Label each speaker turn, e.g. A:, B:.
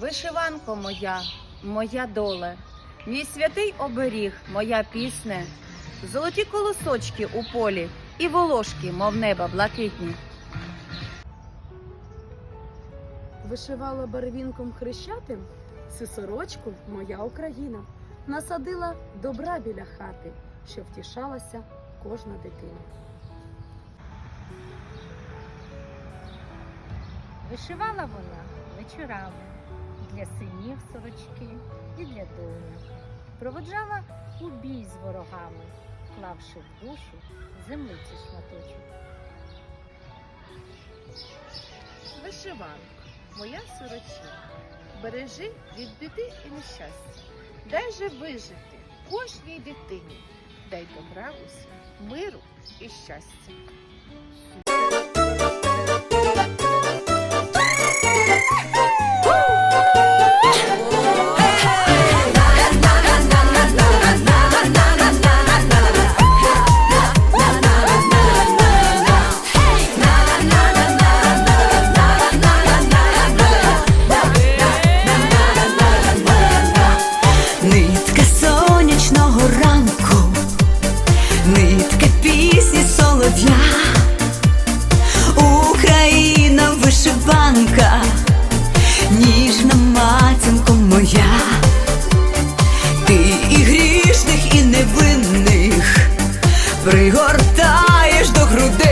A: Вишиванко моя, моя доле, мій святий оберіг, моя пісне, золоті колосочки у полі і волошки, мов неба блакитні.
B: Вишивала барвінком хрещатим цю сорочку моя Україна. Насадила добра біля хати, щоб втішалася кожна дитина.
C: Вишивала вона вечорами для синів сорочки і для доньок. Проводжала у бій з ворогами, клавши в душу землиці шматочок.
D: Вишиванка, моя сорочинка, бережи від біди і нещастя. Дай же вижити кожній дитині, дай добра усім, миру і щастя. пригортаєш до грудей.